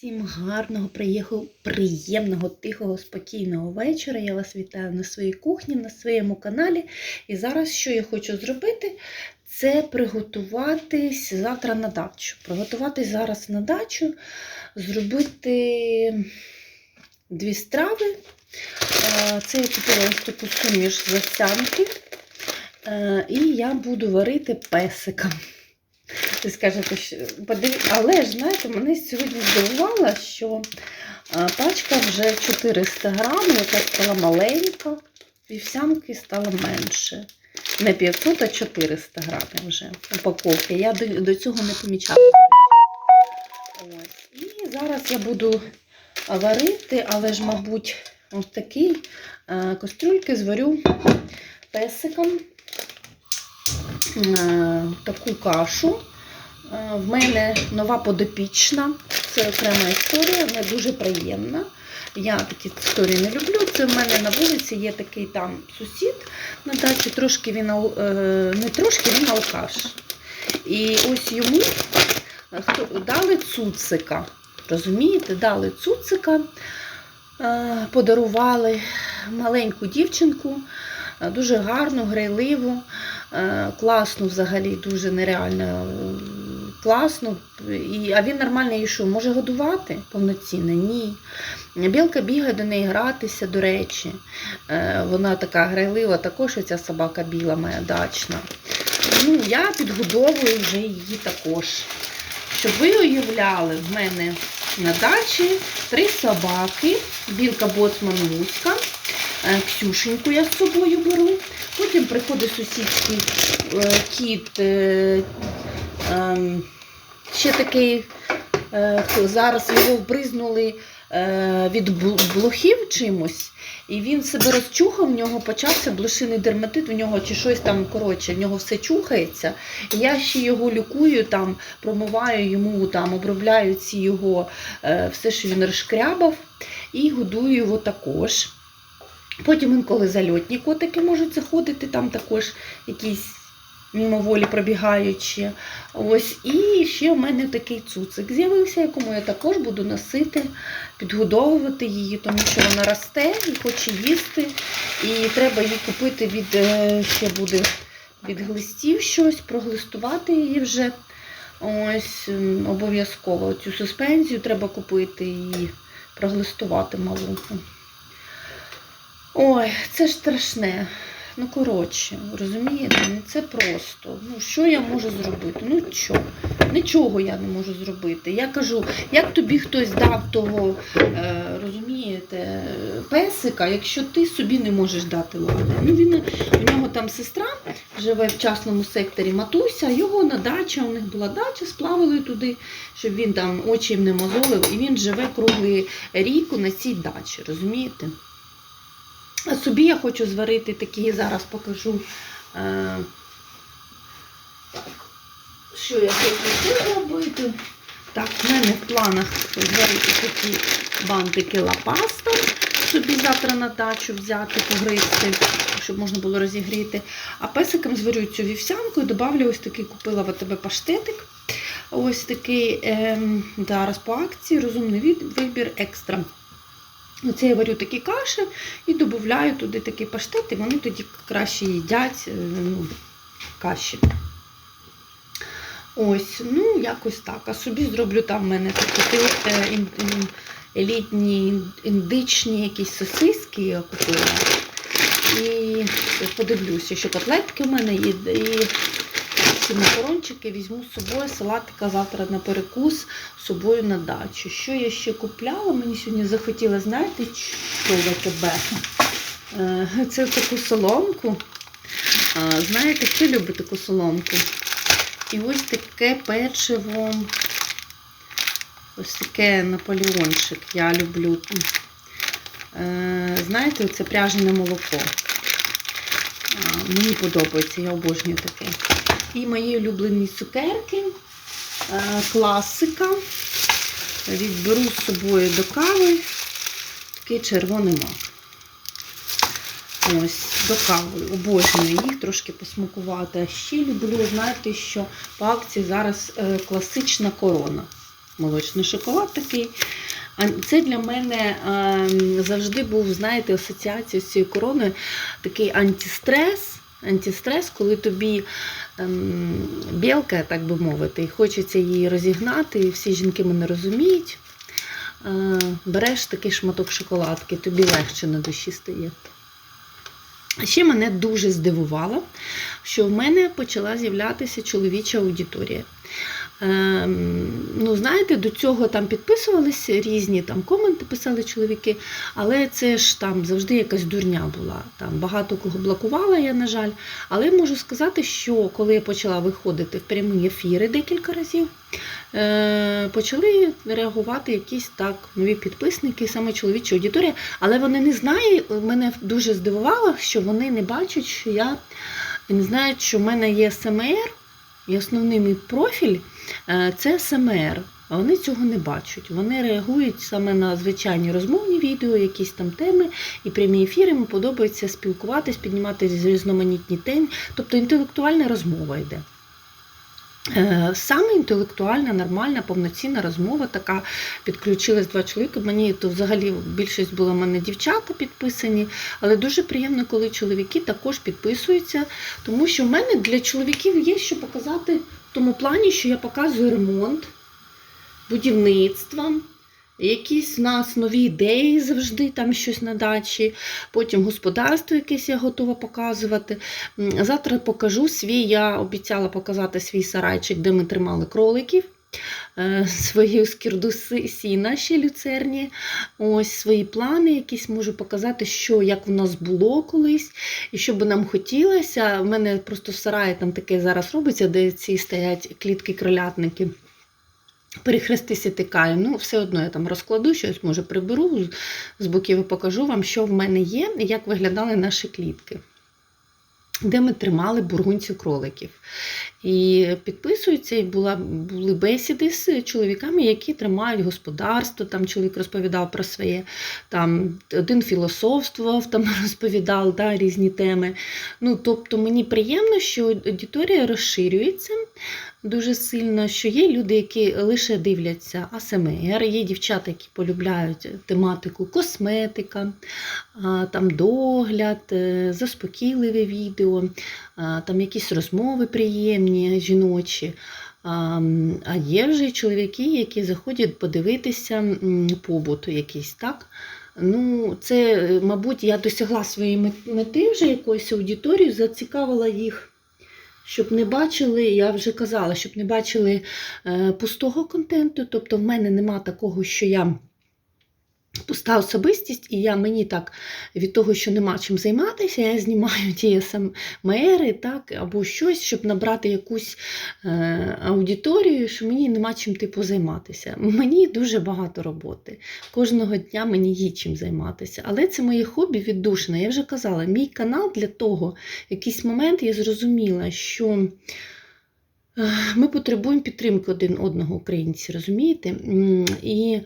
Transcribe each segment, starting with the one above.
Всім гарного, приємного, тихого, спокійного вечора. Я вас вітаю на своїй кухні, на своєму каналі. І зараз що я хочу зробити, це приготуватись завтра на дачу. Приготуватись зараз на дачу, зробити дві страви. Е, Це я купила ось таку суміш з. Е, І я буду варити песика. Ви скажете, що подив... але ж знаєте, мене сьогодні здивувало, що пачка вже 400 грамів, яка стала маленька, вівсянки стало менше. Не 500, а 400 грамів вже упаковки. Я до, до цього не помічала. Ось. І зараз я буду варити, але ж, мабуть, ось такий а, кастрюльки зварю песиком таку кашу. Е, В мене нова подопічна, це окрема історія, вона дуже приємна. Я такі історії не люблю. Це в мене на вулиці є такий там сусід на дачі, трошки він е, не трошки, він алкаш. І ось йому е, дали цуцика. Розумієте, дали цуцика, подарували маленьку дівчинку, дуже гарну, грайливу. Класно взагалі, дуже нереально класно. І, а він нормально її що, може годувати повноцінно? Ні. Білка бігає до неї гратися, до речі. Е, Вона така грайлива, також ця собака біла, моя дачна. Ну, я підгодовую вже її також. Щоб ви уявляли, в мене на дачі три собаки, білка боцман Муська, е, Ксюшеньку я з собою беру. Потім приходить сусідський е, кіт, ще такий, е, зараз його вбризнули е, від блохів чимось, і він себе розчухав, в нього почався блошиний дерматит, в нього чи щось там, коротше, в нього все чухається. І я ще його лікую, там, промиваю йому, там, обробляю ці його, е, все, що він розшкрябав, і годую його також. Потім інколи зальотні котики можуть заходити, там також якісь мимоволі пробігаючі. Ось, і ще в мене такий цуцик з'явився, якому я також буду носити, підгодовувати її, тому що вона росте і хоче їсти. І треба їй купити від е, ще буде від глистів щось, проглистувати її вже. Ось обов'язково цю суспензію треба купити і проглистувати малу. Ой, це ж страшне. Ну, коротше, розумієте, ну це просто. Ну, що я можу зробити? Ну що? Нічого я не можу зробити. Я кажу, як тобі хтось дав того, е, розумієте, песика, якщо ти собі не можеш дати лади. Ну, він, у нього там сестра живе в частному секторі матуся, його на дача, у них була дача, сплавили туди, щоб він там очі не мозолив, і він живе круглий рік на цій дачі, розумієте? Собі я хочу зварити такі, зараз покажу. Е, що я хочу ще зробити. Так, в мене в планах зварити такі бантики лапаста. Собі завтра на дачу взяти, погризти, щоб можна було розігріти. А песикам зварю цю вівсянку і додавлю ось такий, купила в АТБ паштетик. Ось такий ем, зараз по акції, розумний вибір екстра. Оце я варю такі каші і додаю туди такий паштет, і вони тоді краще їдять е, ну, каші. Ось, ну, якось так. А собі зроблю там в мене такі е, елітні індичні якісь сосиски я купила. І подивлюся, що котлетки в мене є. Ці макарончики візьму з собою, салатика завтра на перекус з собою на дачу. Що я ще купляла? Мені сьогодні захотілося, знаєте, що АТБ? Е, Це таку соломку. Знаєте, хто любить таку соломку? І ось таке печиво. Ось таке наполеончик. Я люблю. Е, Знаєте, це пряжене молоко. Мені подобається, я обожнюю таке. І мої улюблені цукерки. Е, Класика. Відберу з собою до кави. Такий червоний мак. Ось, до кави. Обожнюю їх трошки посмакувати. А ще люблю, знаєте, що по акції зараз е, класична корона. молочний шоколад такий. А це для мене ем, завжди був, знаєте, асоціація з цією короною, такий антистрес. Антистрес, коли тобі ем, білка, так би мовити, і хочеться її розігнати, і всі жінки мене розуміють. Е, береш такий шматок шоколадки, тобі легше на душі стає. Ще мене дуже здивувало, що в мене почала з'являтися чоловіча аудиторія. Ем, ну, знаєте, до цього там підписувалися різні там коменти писали чоловіки, але це ж там завжди якась дурня була. Там багато кого блокувала я, на жаль. Але можу сказати, що коли я почала виходити в прямі ефіри декілька разів, е, почали реагувати якісь так нові підписники, саме чоловіча аудиторія, але вони не знають, мене дуже здивувало, що вони не бачать, що я не знають, що в мене є СМР, і основний мій профіль е, це СМР. Вони цього не бачать. Вони реагують саме на звичайні розмовні відео, якісь там теми і прямі ефіри. Їм подобається спілкуватись, піднімати різноманітні теми. Тобто інтелектуальна розмова йде. Е, Саме інтелектуальна, нормальна, повноцінна розмова така підключилась два чоловіки. Мені то взагалі більшість була в мене дівчата підписані, але дуже приємно, коли чоловіки також підписуються, тому що в мене для чоловіків є що показати в тому плані, що я показую ремонт, будівництво. Якісь в нас нові ідеї завжди, там щось на дачі, потім господарство якесь я готова показувати. Завтра покажу свій, я обіцяла показати свій сарайчик, де ми тримали кроликів, е, свою скірду си- сіна ще люцерні, ось свої плани якісь можу показати, що як в нас було колись, і що би нам хотілося. У мене просто в сараї там таке зараз робиться, де ці стоять клітки-кролятники. Перехрестися тикаю. Ну, все одно я там розкладу щось, може приберу з- боків і покажу вам, що в мене є і як виглядали наші клітки, де ми тримали бургунців кроликів. І підписуються, і була, були бесіди з чоловіками, які тримають господарство. Там чоловік розповідав про своє, там один філософствував, там розповідав да, різні теми. Ну, тобто мені приємно, що аудиторія розширюється дуже сильно, що є люди, які лише дивляться АСМР, є дівчата, які полюбляють тематику косметика, там догляд, е, заспокійливе відео, там якісь розмови приємні, жіночі. А є вже чоловіки, які заходять подивитися побут якийсь, так? Ну, це, е, мабуть, я досягла своєї мет- мети вже якоїсь аудиторії, зацікавила їх щоб не бачили, я вже казала, щоб не бачили е, пустого контенту. Тобто в мене нема такого, що я пуста особистість, і я мені так від того, що нема чим займатися, я знімаю ті СМРи, так, або щось, щоб набрати якусь е, аудиторію, що мені нема чим типу займатися. Мені дуже багато роботи. Кожного дня мені є чим займатися. Але це моє хобі віддушне. Я вже казала, мій канал для того, якийсь момент я зрозуміла, що. е, Ми потребуємо підтримки один одного українці, розумієте? І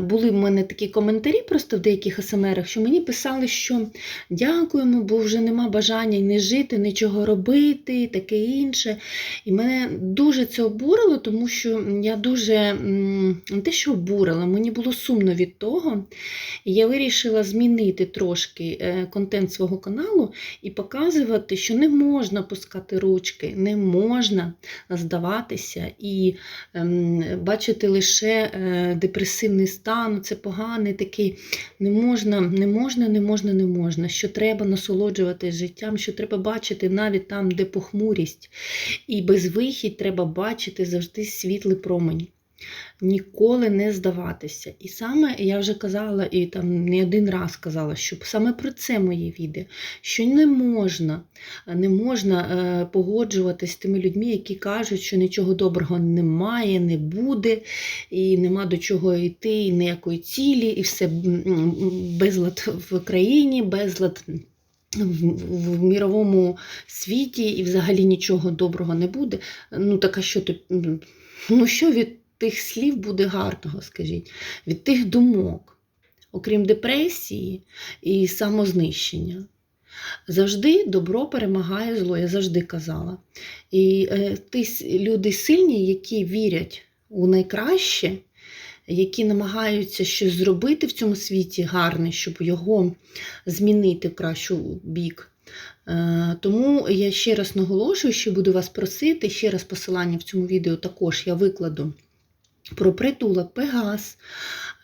були в мене такі коментарі просто в деяких СМРах, що мені писали, що дякуємо, бо вже нема бажання не жити, нічого робити, таке інше. І мене дуже це обурило, тому що я дуже не те, що обурила, мені було сумно від того. І я вирішила змінити трошки е, контент свого каналу і показувати, що не можна пускати ручки, не можна здаватися і ем, бачити лише е, депресивний стан, це поганий такий. Не можна, не можна, не можна, не можна. Що треба насолоджуватись життям, що треба бачити навіть там, де похмурість. І безвихідь треба бачити завжди світлий промень. Ніколи не здаватися. І саме я вже казала, і там не один раз казала, що саме про це моє відео, що не можна, не можна е, погоджуватися з тими людьми, які кажуть, що нічого доброго немає, не буде, і нема до чого йти, і ніякої цілі, і все безлад в країні, безлад. В, в міровому світі і взагалі нічого доброго не буде. Ну, так а що м, Ну, що від тих слів буде гарного, скажіть, від тих думок, окрім депресії і самознищення. Завжди добро перемагає зло, я завжди казала. І е, ті люди сильні, які вірять у найкраще, які намагаються щось зробити в цьому світі гарне, щоб його змінити в кращу бік. Е, Тому я ще раз наголошую, що буду вас просити, ще раз посилання в цьому відео також я викладу про притулок Пегас.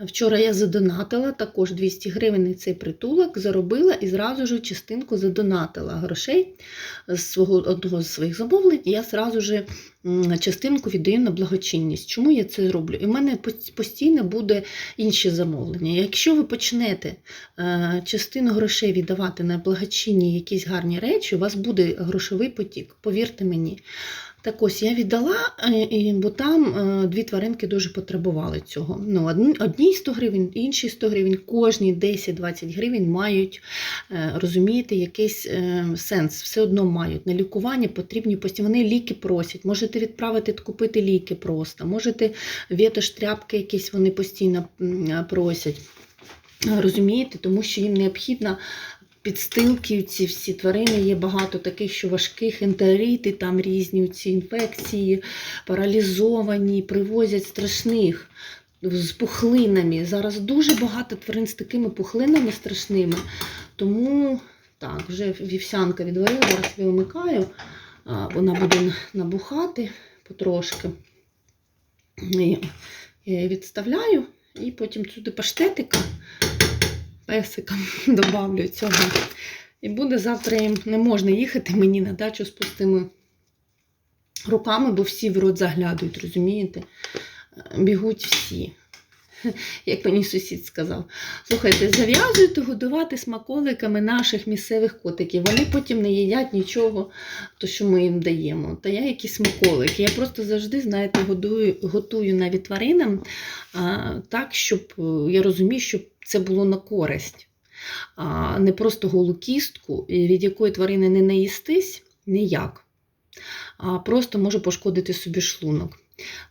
Вчора я задонатила також 200 гривень цей притулок, заробила і зразу ж частинку задонатила грошей з свого одного з своїх замовлень. Я зразу ж частинку віддаю на благочинність. Чому я це роблю? І в мене постійно буде інші замовлення. Якщо ви почнете е, частину грошей віддавати на благочинні якісь гарні речі, у вас буде грошовий потік. Повірте мені. Так ось я віддала, е, бо там е, дві тваринки дуже потребували цього. Ну, одній 100 гривень, іншій 100 гривень, кожні 10-20 гривень мають е, розумієте, якийсь сенс, все одно мають. На лікування потрібні постійно. Вони ліки просять. Можете відправити купити ліки просто, можете вітош, тряпки якісь вони постійно просять. Розумієте, тому що їм необхідна підстилки, ці всі тварини є багато таких, що важких ентерити, там різні ці інфекції, паралізовані, привозять страшних з пухлинами. Зараз дуже багато тварин з такими пухлинами страшними. Тому так, вже вівсянка відварила, зараз я вимикаю. Вона буде набухати потрошки. Я її відставляю і потім сюди паштетика песикам добавлю цього. І буде завтра їм не можна їхати мені на дачу з пустими руками, бо всі в рот заглядують, розумієте? Бігуть всі. Як мені сусід сказав, слухайте, зав'язуйте годувати смаколиками наших місцевих котиків. Вони потім не їдять нічого, то що ми їм даємо. Та я якісь смаколики. Я просто завжди, знаєте, годую, готую навіть тваринам а, так, щоб я розумію, щоб це було на користь, а не просто голу кістку, від якої тварини не наїстись ніяк, а просто може пошкодити собі шлунок.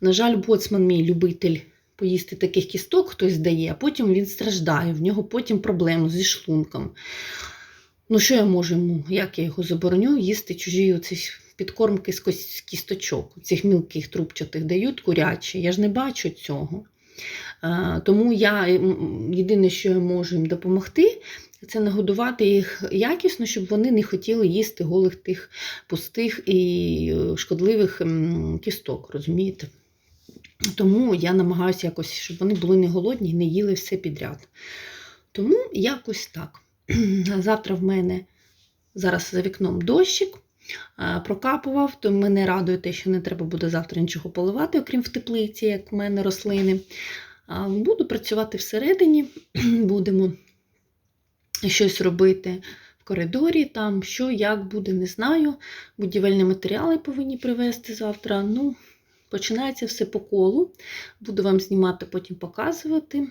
На жаль, боцман мій любитель поїсти таких кісток, хтось дає, а потім він страждає, в нього потім проблеми зі шлунком. Ну, що я можу йому, як я його забороню, їсти чужі оці підкормки з кісточок, цих мілких трубчатих дають курячі. Я ж не бачу цього. Тому я єдине, що я можу їм допомогти, це нагодувати їх якісно, щоб вони не хотіли їсти голих тих пустих і е, шкодливих кісток, розумієте? Тому я намагаюся якось, щоб вони були не голодні і не їли все підряд. Тому якось так. Завтра в мене зараз за вікном дощик. Прокапував, то мене радує те, що не треба буде завтра нічого поливати, окрім в теплиці, як в мене рослини. Буду працювати всередині, будемо щось робити в коридорі, там що, як буде, не знаю. Будівельні матеріали повинні привезти завтра. Ну, починається все по колу. Буду вам знімати, потім показувати.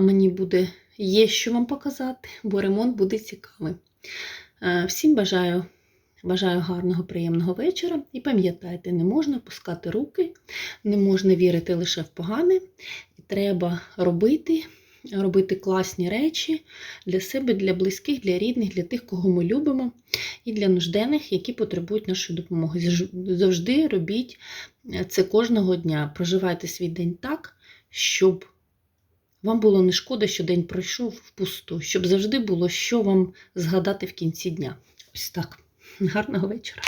Мені буде є що вам показати, бо ремонт буде цікавий. Всім бажаю, бажаю гарного, приємного вечора. І пам'ятайте, не можна пускати руки, не можна вірити лише в погане. Треба робити, робити класні речі для себе, для близьких, для рідних, для тих, кого ми любимо, і для нужденних, які потребують нашої допомоги. Завжди робіть е, це кожного дня. Проживайте свій день так, щоб вам було не шкода, що день пройшов впусту, щоб завжди було що вам згадати в кінці дня. Ось так. Гарного вечора.